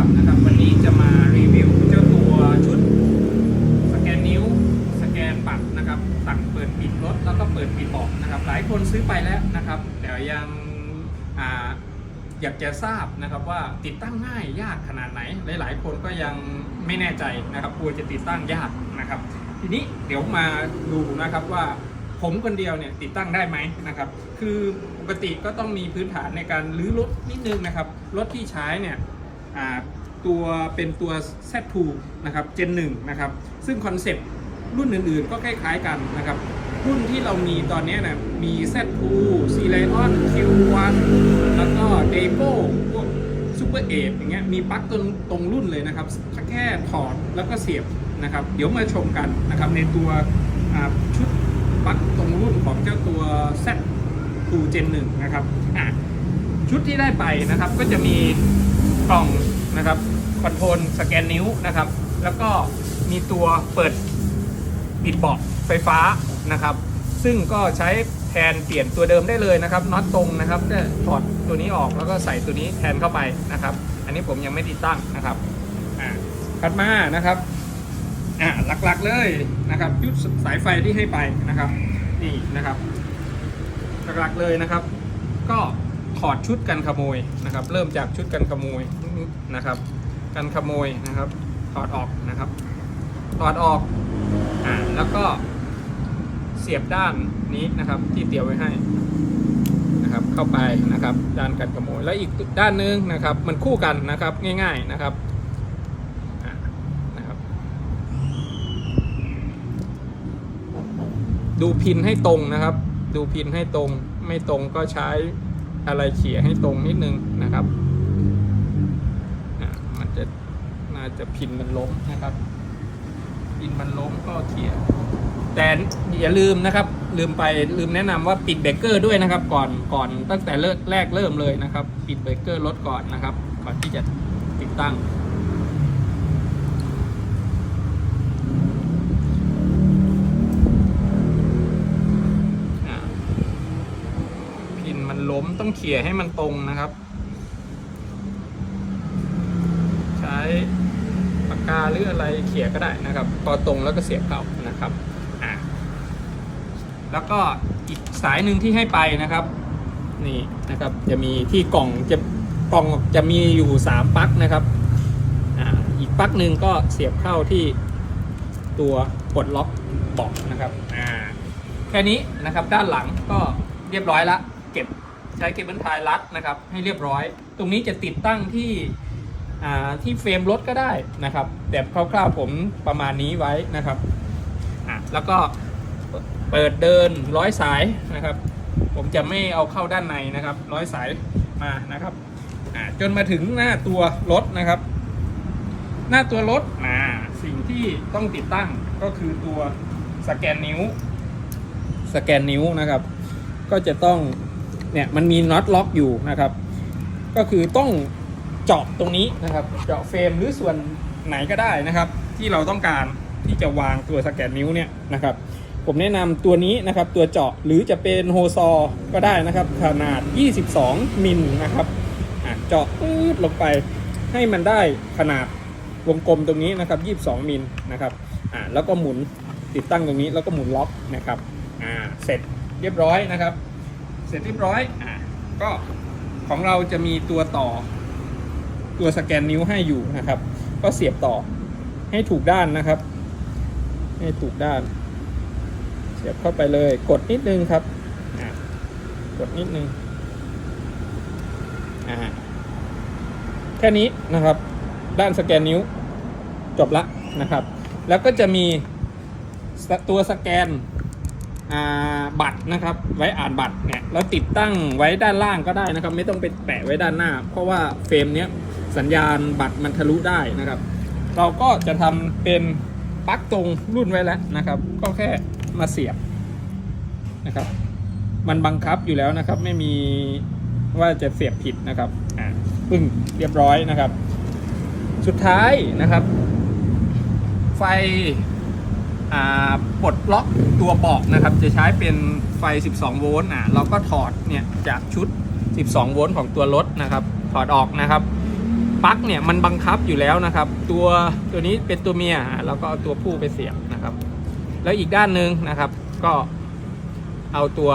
ขับนะครับ วันนี้จะมารีวิวเจ้าตัวชุด สแกนนิ้ว สแกนบัตรนะครับสั่งเปิดปิดรถแล้วก็เปิดปิดเบอกนะครับ หลายคนซื้อไปแล้วนะครับ แต่ยังออยากจะทราบนะครับว่าติดตั้งง่ายยากขนาดไหน หลาย ๆ คนก็ยังไม่แน่ใจนะครับกลัวจะติดตั้งยากนะครับ ทีนี้เดี๋ยวมาดูนะครับว่าผมคนเดียวเนี่ยติดตั้งได้ไหมนะครับ คือปกติก็ต้องมีพื้นฐานในการรื้อรถนิดนึงนะครับ รถที่ใช้เนี่ย ตัวเป็นตัว Z2 นะครับ Gen 1นะครับ ซึ่งคอนเซปต์รุ่นอื่นๆ ก็คล้ายๆกันนะครับ รุ่นที่เรามีตอนนี้นะมี Z2 c l i o n Q1 แล้วก็ d e p o พวก Super 8อย่างเงี้ยมีปลั๊กตรงตรงรุ่นเลยนะครับ แค่ถอดแล้วก็เสียบนะครับ เดี๋ยวมาชมกันนะครับ ในตัวชุดปลั๊กตรงรุ่นของเจ้าตัว Z2 Gen 1นะครับชุดที่ได้ไปนะครับก็จะมี กล่องนะครับคอนโทรลสแกนนิ้วนะครับ แล้วก็มีตัวเปิดปิดเบาะไฟฟ้านะครับ ซึ่งก็ใช้แทนเปลี่ยนตัวเดิมได้เลยนะครับน็อตตรงนะครับก็ถอดตัวนี้ออกแล้วก็ใส่ตัวนี้แทนเข้าไปนะครับ อันนี้ผมยังไม่ติดตั้งนะครับอ่าถัดมานะครับอ่าหลักๆเลยนะครับยุดสายไฟที่ให้ไปนะครับ นี่นะครับ หลักๆเลยนะครับ ก็ ถอดชุดกันขโมยนะครับ เริ่มจากชุดกันขโมยนะครับ กันขโมยนะครับ ถอดออกนะครับ ถอดออกอ่าแล้วก็เสียบด้านนี้นะครับ ที่เตรียมไว้ให้นะครับ เข้าไปนะครับ ด้านกันขโมย แล้วอีกด้านนึงนะครับ มันคู่กันนะครับง่าย ๆนะครับนะครับดูพินให้ตรงนะครับ ดูพินให้ตรง ไม่ตรงก็ใช้ อะไรเขี่ยให้ตรงนิดนึงนะครับอามันจะน่าจะพินมันล้มนะครับ พินมันล้มก็เขี่ยแต่อย่าลืมนะครับ ลืมไปลืมแนะนำว่าปิดเบรกเกอร์ด้วยนะครับ ก่อนก่อนตั้งแต่เริ่มแรกเริ่มเลยนะครับ ปิดเบรกเกอร์รถก่อนนะครับ ก่อนที่จะติดตั้ง ต้องเขี่ยให้มันตรงนะครับ ใช้ปากกาหรืออะไรเขี่ยก็ได้นะครับ พอตรงแล้วก็เสียบเข้านะครับอ่าแล้วก็อีกสายหนึ่งที่ให้ไปนะครับ นี่นะครับจะมีที่กล่องจะกล่องจะมีอยู่ 3ปลั๊กนะครับอ่าอีกปลั๊กหนึ่งก็เสียบเข้าที่ตัวปลดล็อกบอกนะครับอ่าแค่นี้นะครับด้านหลังก็เรียบร้อยละเก็บ ใช้เก็บบันทายรัดนะครับ ให้เรียบร้อย ตรงนี้จะติดตั้งที่ที่เฟรมรถก็ได้นะครับ แต่คร่าวๆผมประมาณนี้ไว้นะครับแล้วก็เปิดเดินร้อยสายนะครับ ผมจะไม่เอาเข้าด้านในนะครับ ร้อยสายมานะครับจนมาถึงหน้าตัวรถนะครับ หน้าตัวรถสิ่งที่ต้องติดตั้งก็คือตัวสแกนนิ้ว สแกนนิ้วนะครับ ก็จะต้อง เนี่ยมันมีน็อตล็อกอยู่นะครับ ก็คือต้องเจาะตรงนี้นะครับ เจาะเฟรมหรือส่วนไหนก็ได้นะครับ ที่เราต้องการที่จะวางตัวสแกนนิ้วเนี่ยนะครับ ผมแนะนำตัวนี้นะครับ ตัวเจาะหรือจะเป็นโฮซอก็ได้นะครับ ขนาด 22 มิลนะครับอะเจาะปื๊ดลงไปให้มันได้ขนาดวงกลมตรงนี้นะครับ 22 มิลนะครับอะแล้วก็หมุนติดตั้งตรงนี้แล้วก็หมุนล็อกนะครับอ่าเสร็จเรียบร้อยนะครับ เสร็จเรียบร้อยอะก็ของเราจะมีตัวต่อ ตัวสแกนนิ้วให้อยู่นะครับ ก็เสียบต่อให้ถูกด้านนะครับ ให้ถูกด้าน เสียบเข้าไปเลยกดนิดนึงครับอะกดนิดนึงอ่าแค่นี้นะครับ ด้านสแกนนิ้วจบละนะครับ แล้วก็จะมีสตัวสแกนอ่า บัตรนะครับ ไว้อ่านบัตรเนี่ยแล้วติดตั้งไว้ด้านล่างก็ได้นะครับ ไม่ต้องไปแปะไว้ด้านหน้า เพราะว่าเฟรมเนี้ยสัญญาณบัตรมันทะลุได้นะครับ เราก็จะทำเป็นปลั๊กตรงรุ่นไว้แล้วนะครับ ก็แค่มาเสียบนะครับ มันบังคับอยู่แล้วนะครับ ไม่มีว่าจะเสียบผิดนะครับอ่าปึ้งเรียบร้อยนะครับ สุดท้ายนะครับ ไฟ ปลดล็อกตัวบอกนะครับ จะใช้เป็นไฟ 12 โวลต์อะเราก็ถอดเนี่ยจากชุด 12 โวลต์ของตัวรถนะครับ ถอดออกนะครับปลั๊กเนี่ยมันบังคับอยู่แล้วนะครับ ตัวตัวนี้เป็นตัวเมียอะแล้วก็เอาตัวผู้ไปเสียบนะครับ แล้วอีกด้านหนึ่งนะครับ ก็เอาตัว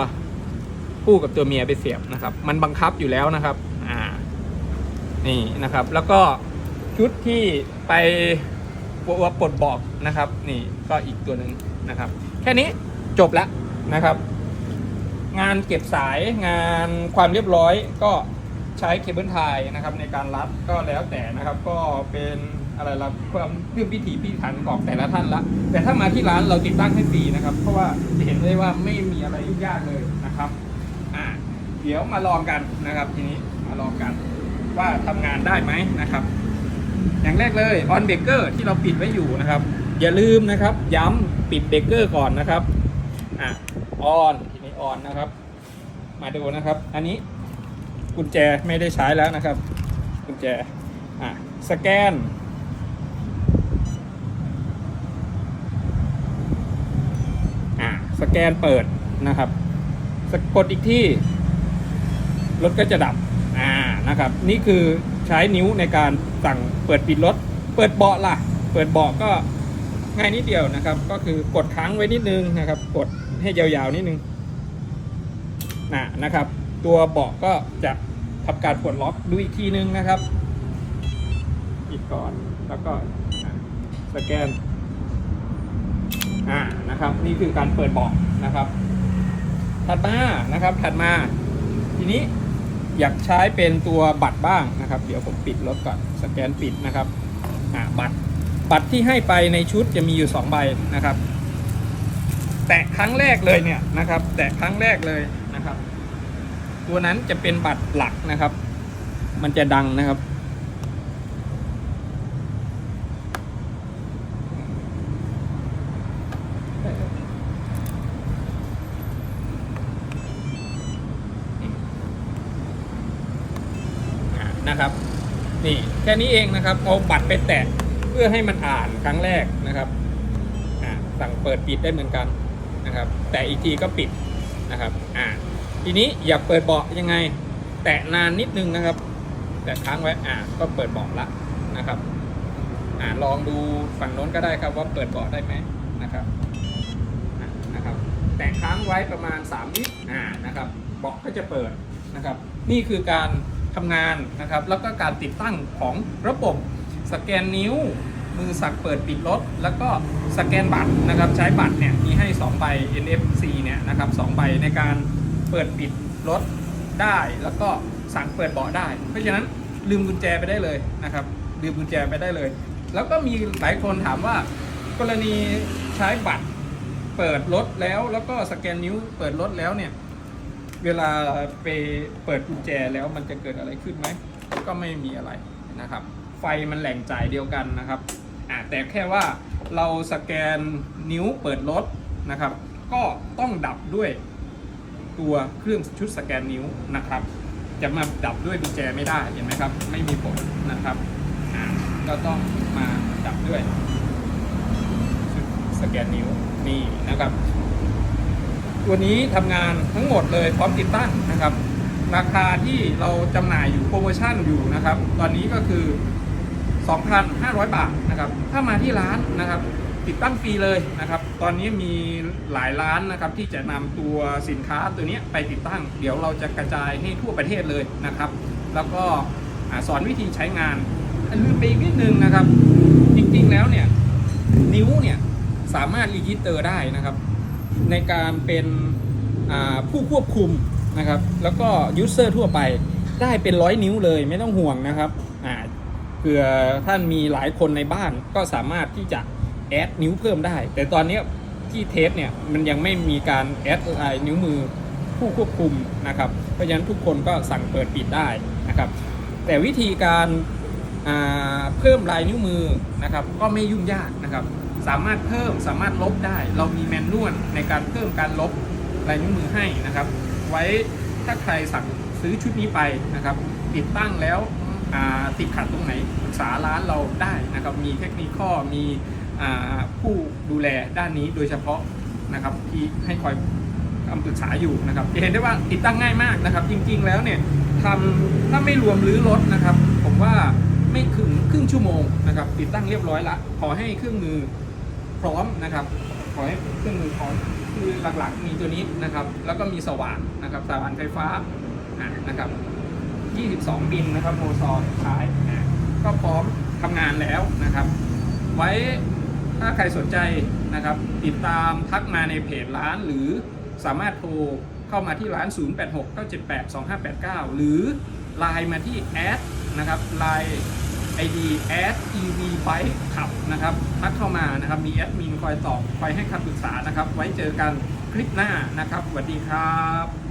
ผู้กับตัวเมียไปเสียบนะครับ มันบังคับอยู่แล้วนะครับอ่านี่นะครับ แล้วก็ชุดที่ไป ว่าปลดบอกนะครับ นี่ก็อีกตัวหนึ่งนะครับ แค่นี้จบแล้วนะครับ งานเก็บสายงานความเรียบร้อยก็ใช้เคเบิลไทยนะครับ ในการรัดก็แล้วแต่นะครับ ก็เป็นอะไรละความเรื่องพิถีพิถันของแต่ละท่านละ แต่ถ้ามาที่ร้านเราติดตั้งให้ฟรีนะครับ เพราะว่าจะเห็นได้ว่าไม่มีอะไรยุ่งยากเลยนะครับอ่าเดี๋ยวมาลองกันนะครับ ทีนี้มาลองกันว่าทำงานได้ไหมนะครับ อย่างแรกเลยออนเบรกเกอร์ที่เราปิดไว้อยู่นะครับ อย่าลืมนะครับ ย้ำปิดเบรกเกอร์ก่อนนะครับอะออนทีนี้ออนนะครับ มาดูนะครับ อันนี้กุญแจไม่ได้ใช้แล้วนะครับ กุญแจอะสแกนอะสแกนเปิดนะครับสะกดอีกที่รถก็จะดับอ่านะครับ นี่คือ ใช้นิ้วในการสั่งเปิดปิดรถ เปิดเบาะล่ะ เปิดเบาะก็ง่ายนิดเดียวนะครับ ก็คือกดค้างไว้นิดนึงนะครับ กดให้ยาวๆนิดนึงนะนะครับ ตัวเบาะก็จะทำการปลดล็อกดูอีกทีนึงนะครับปิดก่อนแล้วก็สแกนอ่านะครับ นี่คือการเปิดเบาะนะครับ ถัดมานะครับถัดมา ทีนี้ อยากใช้เป็นตัวบัตรบ้างนะครับ เดี๋ยวผมปิดรถก่อนสแกนปิดนะครับบัตรบัตรที่ให้ไปในชุดจะมีอยู่ 2 ใบนะครับ แตะครั้งแรกเลยเนี่ยนะครับ แตะครั้งแรกเลยนะครับ ตัวนั้นจะเป็นบัตรหลักนะครับ มันจะดังนะครับ นะครับ นี่แค่นี้เองนะครับเอาบัตรไปแตะเพื่อให้มันอ่านครั้งแรกนะครับอ่าสั่งเปิดปิดได้เหมือนกันนะครับ แต่อีกทีก็ปิดนะครับอ่าทีนี้อยากเปิดเบาะยังไง แตะนานนิดนึงนะครับ แตะค้างไว้อ่าก็เปิดเบาะละนะครับอ่าลองดูฝั่งโน้นก็ได้ครับว่าเปิดเบาะได้ไหมนะครับอ่านะครับแตะค้างไว้ประมาณ3วิอ่านะครับเบาะก็จะเปิดนะครับ นี่คือการ ทำงานนะครับ แล้วก็การติดตั้งของระบบสแกนนิ้ว มือสั่งเปิดปิดรถ แล้วก็สแกนบัตรนะครับ ใช้บัตรเนี่ยมีให้ 2 ใบ NFC เนี่ยนะครับสองใบในการเปิดปิดรถได้ แล้วก็สั่งเปิดเบาะได้ เพราะฉะนั้นลืมกุญแจไปได้เลยนะครับ ลืมกุญแจไปได้เลย แล้วก็มีหลายคนถามว่ากรณีใช้บัตรเปิดรถแล้วแล้วก็สแกนนิ้วเปิดรถแล้วเนี่ย เวลาไปเปิดกุญแจแล้วมันจะเกิดอะไรขึ้นไหม ก็ไม่มีอะไรนะครับ ไฟมันแหล่งจ่ายเดียวกันนะครับอ่าแต่แค่ว่าเราสแกนนิ้วเปิดรถนะครับ ก็ต้องดับด้วยตัวเครื่องชุดสแกนนิ้วนะครับ จะมาดับด้วยกุญแจไม่ได้เห็นไหมครับ ไม่มีผลนะครับก็ต้องมาดับด้วยชุดสแกนนิ้วนี่นะครับ ตัวนี้ทำงานทั้งหมดเลยพร้อมติดตั้งนะครับ ราคาที่เราจำหน่ายอยู่โปรโมชั่นอยู่นะครับ ตอนนี้ก็คือ 2,500 บาทนะครับ ถ้ามาที่ร้านนะครับ ติดตั้งฟรีเลยนะครับ ตอนนี้มีหลายร้านนะครับที่จะนำตัวสินค้าตัวนี้ไปติดตั้ง เดี๋ยวเราจะกระจายให้ทั่วประเทศเลยนะครับ แล้วก็สอนวิธีใช้งานลืมไปอีกนิดนึงนะครับ จริงๆแล้วเนี่ยนิ้วเนี่ยสามารถรีจิสเตอร์ได้นะครับ ในการเป็นผู้ควบคุมนะครับ แล้วก็ยูเซอร์ทั่วไปได้เป็นร้อยนิ้วเลยไม่ต้องห่วงนะครับเผื่อท่านมีหลายคนในบ้านก็สามารถที่จะแอดนิ้วเพิ่มได้ แต่ตอนนี้ที่เทสเนี่ยมันยังไม่มีการแอดลายนิ้วมือผู้ควบคุมนะครับ เพราะฉะนั้นทุกคนก็สั่งเปิดปิดได้นะครับ แต่วิธีการเพิ่มลายนิ้วมือนะครับ ก็ไม่ยุ่งยากนะครับ สามารถเพิ่มสามารถลบได้ เรามีแมนนวลในการเพิ่มการลบลายนิ้วมือให้นะครับ ไว้ถ้าใครสั่งซื้อชุดนี้ไปนะครับ ติดตั้งแล้วติดขัดตรงไหนปรึกษาร้านเราได้นะครับ มีเทคนิคข้อมีผู้ดูแลด้านนี้โดยเฉพาะนะครับที่ให้คอยคำปรึกษาอยู่นะครับจะเห็นได้ว่าติดตั้งง่ายมากนะครับ จริงๆแล้วเนี่ยทำถ้าไม่รวมรื้อรถนะครับ ผมว่าไม่ถึงครึ่งชั่วโมงนะครับ ติดตั้งเรียบร้อยละขอให้เครื่องมือ พร้อมนะครับขอให้เครื่องมือพร้อมคือหลักๆมีตัวนี้นะครับ แล้วก็มีสว่านนะครับสว่านไฟฟ้านะครับ 22 บินนะครับโมซอร์ท้ายก็พร้อมทำงานแล้วนะครับ ไว้ถ้าใครสนใจนะครับ ติดตามทักมาในเพจร้านหรือสามารถโทรเข้ามาที่ร้าน 086 978 2589 หรือไลน์มาที่แอดนะครับไลน์ ID แอด EV Bike ขับนะครับทักเข้ามานะครับมีแอดมินคอยตอบคอยให้คำปรึกษานะครับ ไว้เจอกันคลิปหน้านะครับสวัสดีครับ